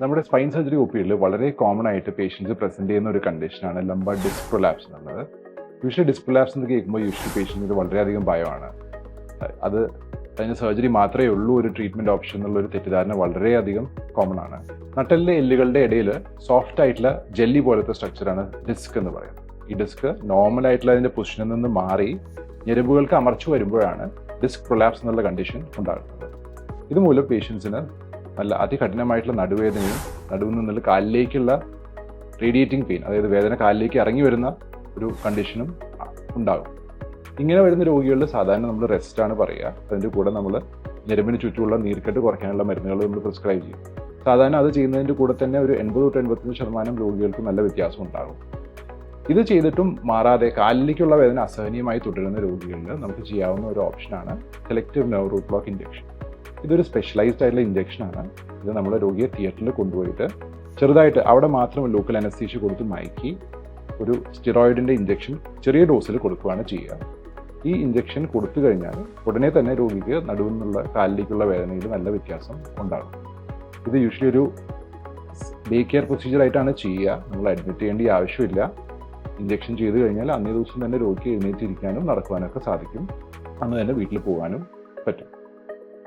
നമ്മുടെ spine surgery ഒ വളരെ കോമൺ ആയിട്ട് പേഷ്യൻസ് പ്രസന്റ് ചെയ്യുന്ന ഒരു കണ്ടീഷനാണ് ലംബ ഡിസ്ക് പ്രൊലാപ്സ് എന്നുള്ളത്. യൂഷ്വലി ഡിസ്ക് പ്രൊലാപ്സ് എന്ന് കേൾക്കുമ്പോൾ യൂഷ്വലി പേഷ്യൻസിന് വളരെയധികം ഭയമാണ്. അത് അതിന് സർജറി മാത്രമേ ഉള്ളൂ ഒരു ട്രീറ്റ്മെന്റ് ഓപ്ഷൻ എന്നുള്ള ഒരു തെറ്റിദ്ധാരണ വളരെയധികം കോമൺ ആണ്. നട്ടലിലെ എല്ലുകളുടെ ഇടയിൽ സോഫ്റ്റ് ആയിട്ടുള്ള ജെല്ലി പോലത്തെ സ്ട്രക്ചറാണ് ഡിസ്ക് എന്ന് പറയുന്നത്. ഈ ഡിസ്ക് നോർമൽ ആയിട്ടുള്ള അതിന്റെ പൊസിഷനിൽ നിന്ന് മാറി ഞെരുമ്പുകൾക്ക് അമർച്ചു വരുമ്പോഴാണ് ഡിസ്ക് പ്രൊലാപ്സ് എന്നുള്ള കണ്ടീഷൻ ഉണ്ടാകുന്നത്. ഇതുമൂലം പേഷ്യൻസിന് നല്ല അതികഠിനമായിട്ടുള്ള നടുവേദനയും നടുവിൽ നിന്നുള്ള കാലിലേക്കുള്ള റേഡിയേറ്റിംഗ് പെയിൻ അതായത് വേദന കാലിലേക്ക് ഇറങ്ങി വരുന്ന ഒരു കണ്ടീഷനും ഉണ്ടാകും. ഇങ്ങനെ വരുന്ന രോഗികളിൽ സാധാരണ നമ്മൾ റെസ്റ്റ് ആണ് പറയുക. അതിന്റെ കൂടെ നമ്മൾ ഞരമ്പിന് ചുറ്റുമുള്ള നീർക്കെട്ട് കുറയ്ക്കാനുള്ള മരുന്നുകൾ നമ്മൾ പ്രിസ്ക്രൈബ് ചെയ്യും. സാധാരണ അത് ചെയ്യുന്നതിന്റെ കൂടെ തന്നെ ഒരു എൺപത് തൊട്ട് എൺപത്തഞ്ച് ശതമാനം രോഗികൾക്ക് നല്ല വ്യത്യാസം ഉണ്ടാകും. ഇത് ചെയ്തിട്ടും മാറാതെ കാലിലേക്കുള്ള വേദന അസഹനീയമായി തുടരുന്ന രോഗികളിൽ നമുക്ക് ചെയ്യാവുന്ന ഒരു ഓപ്ഷനാണ് selective nerve root block injection ഇതൊരു സ്പെഷ്യലൈസ്ഡ് ആയിട്ടുള്ള ഇഞ്ചക്ഷൻ ആണ്. ഇത് നമ്മുടെ രോഗിയെ തിയേറ്ററിൽ കൊണ്ടുപോയിട്ട് ചെറുതായിട്ട് അവിടെ മാത്രം ലോക്കൽ അനസ്തീഷ്യ കൊടുത്ത് മയക്കി ഒരു സ്റ്റിറോയിഡിന്റെ ഇഞ്ചക്ഷൻ ചെറിയ ഡോസിൽ കൊടുക്കുകയാണ് ചെയ്യുക. ഈ ഇഞ്ചക്ഷൻ കൊടുത്തു കഴിഞ്ഞാൽ ഉടനെ തന്നെ രോഗിക്ക് നടുവിൽ നിന്നുള്ള കാലിലേക്കുള്ള വേദനയിൽ നല്ല വ്യത്യാസം ഉണ്ടാകും. ഇത് യൂഷ്വലി ഒരു ഡേ കെയർ പ്രൊസീജിയർ ആയിട്ടാണ് ചെയ്യുക. നമ്മൾ അഡ്മിറ്റ് ചെയ്യേണ്ട ആവശ്യമില്ല. ഇഞ്ചക്ഷൻ ചെയ്ത് കഴിഞ്ഞാൽ അന്നേ ദിവസം തന്നെ രോഗിക്ക് എഴുന്നേറ്റിരിക്കാനും നടക്കുവാനൊക്കെ സാധിക്കും. അന്ന് തന്നെ വീട്ടിൽ പോകാനും പറ്റും.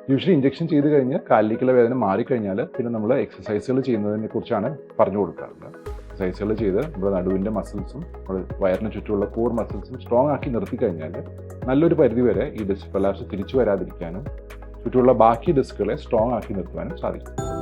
യൂഷ്വലി ഇഞ്ചക്ഷൻ ചെയ്ത് കഴിഞ്ഞ് കാലിലേക്കുള്ള വേദന മാറിക്കഴിഞ്ഞാൽ പിന്നെ നമ്മൾ എക്സസൈസുകൾ ചെയ്യുന്നതിനെ കുറിച്ചാണ് പറഞ്ഞു കൊടുക്കാറുള്ളത്. എക്സസൈസുകൾ ചെയ്ത് നമ്മുടെ നടുവിന്റെ മസിൽസും നമ്മുടെ വയറിന് ചുറ്റുമുള്ള കോർ മസിൽസും സ്ട്രോങ് ആക്കി നിർത്തി കഴിഞ്ഞാൽ നല്ലൊരു പരിധി വരെ ഈ ഡിസ്ക് പ്രലാപ്സ് തിരിച്ചു വരാതിരിക്കാനും ചുറ്റുമുള്ള ബാക്കി ഡിസ്കുകളെ സ്ട്രോങ് ആക്കി നിർത്തുവാനും സാധിക്കും.